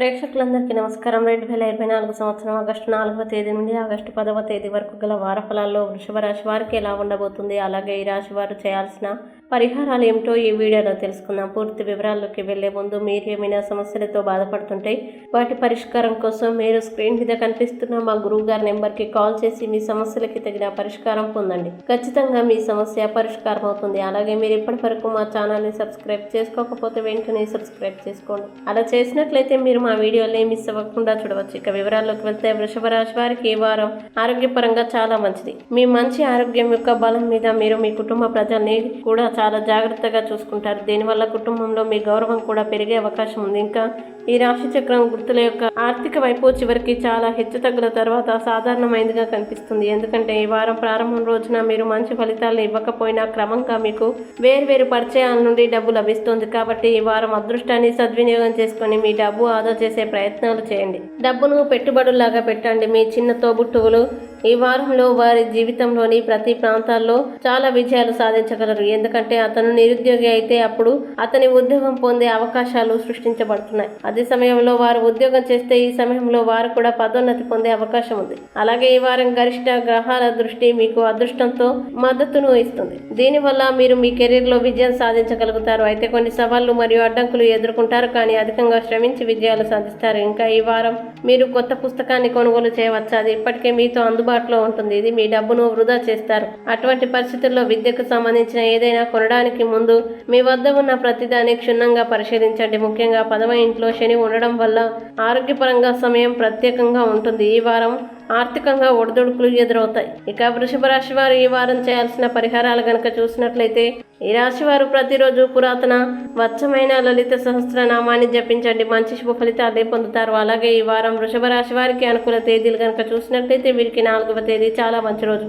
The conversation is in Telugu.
ప్రేక్షకులందరికీ నమస్కారం. రెండు వేల ఇరవై నాలుగు సంవత్సరం ఆగస్టు నాలుగవ తేదీ నుండి ఆగస్టు పదవ తేదీ వరకు గల వారఫలాల్లో వృషభ రాశి వారికి ఎలా ఉండబోతుంది? అలాగే ఈ రాశి వారు చేయాల్సిన పరిహారాలు ఏమిటో ఈ వీడియోలో తెలుసుకుందాం. పూర్తి వివరాల్లోకి వెళ్ళే ముందు మీరు ఏమైనా సమస్యలతో బాధపడుతుంటే వాటి పరిష్కారం కోసం మీరు స్క్రీన్ మీద కనిపిస్తున్న మా గురువు గారి నెంబర్కి కాల్ చేసి మీ సమస్యలకి తగిన పరిష్కారం పొందండి. ఖచ్చితంగా మీ సమస్య పరిష్కారం అవుతుంది. అలాగే మీరు ఇప్పటి వరకు మా ఛానల్ని సబ్స్క్రైబ్ చేసుకోకపోతే వెంటనే సబ్స్క్రైబ్ చేసుకోండి. అలా చేసినట్లయితే మీరు మా వీడియోని మిస్ అవ్వకుండా చూడవచ్చు. ఇక వివరాల్లోకి వెళ్తే వృషభ రాశి వారికి ఈ వారం ఆరోగ్యపరంగా చాలా మంచిది. మీ మంచి ఆరోగ్యం యొక్క బలం మీద మీరు మీ కుటుంబ ప్రజల్ని కూడా చాలా జాగ్రత్తగా చూసుకుంటారు. దీనివల్ల కుటుంబంలో మీ గౌరవం కూడా పెరిగే అవకాశం ఉంది. ఇంకా ఈ రాశి చక్రం గుర్తుల యొక్క ఆర్థిక వైపు చివరికి చాలా హెచ్చుతగ్గుల తర్వాత సాధారణమైనదిగా కనిపిస్తుంది. ఎందుకంటే ఈ వారం ప్రారంభం రోజున మీరు మంచి ఫలితాలను ఇవ్వకపోయినా క్రమంగా మీకు వేర్వేరు పరిచయాల నుండి డబ్బు లభిస్తుంది. కాబట్టి ఈ వారం అదృష్టాన్ని సద్వినియోగం చేసుకొని మీ డబ్బు ఆదా చేసే ప్రయత్నాలు చేయండి. డబ్బును పెట్టుబడులాగా పెట్టండి. మీ చిన్న తోబుట్టువులు ఈ వారంలో వారి జీవితంలోని ప్రతి ప్రాంతాల్లో చాలా విజయాలు సాధించగలరు. ఎందుకంటే అతను నిరుద్యోగి అయితే అప్పుడు అతని ఉద్యోగం పొందే అవకాశాలు సృష్టించబడుతున్నాయి. అదే సమయంలో వారు ఉద్యోగం చేస్తే ఈ సమయంలో వారు కూడా పదోన్నతి పొందే అవకాశం ఉంది. అలాగే ఈ వారం గరిష్ట గ్రహాల దృష్టి మీకు అదృష్టంతో మద్దతును ఇస్తుంది. దీనివల్ల మీరు మీ కెరీర్లో విజయం సాధించగలుగుతారు. అయితే కొన్ని సవాళ్ళు మరియు అడ్డంకులు ఎదుర్కొంటారు కానీ అధికంగా శ్రమించి విజయాలు సాధిస్తారు. ఇంకా ఈ వారం మీరు కొత్త పుస్తకాన్ని కొనుగోలు చేయవచ్చు? అది ఇప్పటికే మీతో అందుబాటులో ఉంటుంది. ఇది మీ డబ్బును వృధా చేస్తారు. అటువంటి పరిస్థితుల్లో విద్యకు సంబంధించిన ఏదైనా కొనడానికి ముందు మీ వద్ద ఉన్న ప్రతిదాన్ని క్షుణ్ణంగా పరిశీలించండి. ముఖ్యంగా పదవ ఇంట్లో శని ఉండడం వల్ల ఆరోగ్యపరంగా సమయం ప్రత్యేకంగా ఉంటుంది. ఈ వారం ఆర్థికంగా ఒడిదుడుకులు ఎదురవుతాయి. ఇక వృషభ రాశి వారు ఈ వారం చేయాల్సిన పరిహారాలు గనక చూసినట్లయితే ఈ రాశి వారు ప్రతిరోజు పురాతన వచ్చమైన లలిత సహస్రనామాన్ని జపించండి. మంచి శుభ ఫలితాలే పొందుతారు. అలాగే ఈ వారం వృషభ రాశి వారికి అనుకూల తేదీలు కనుక చూసినట్లయితే వీరికి నాలుగవ తేదీ చాలా మంచి రోజు.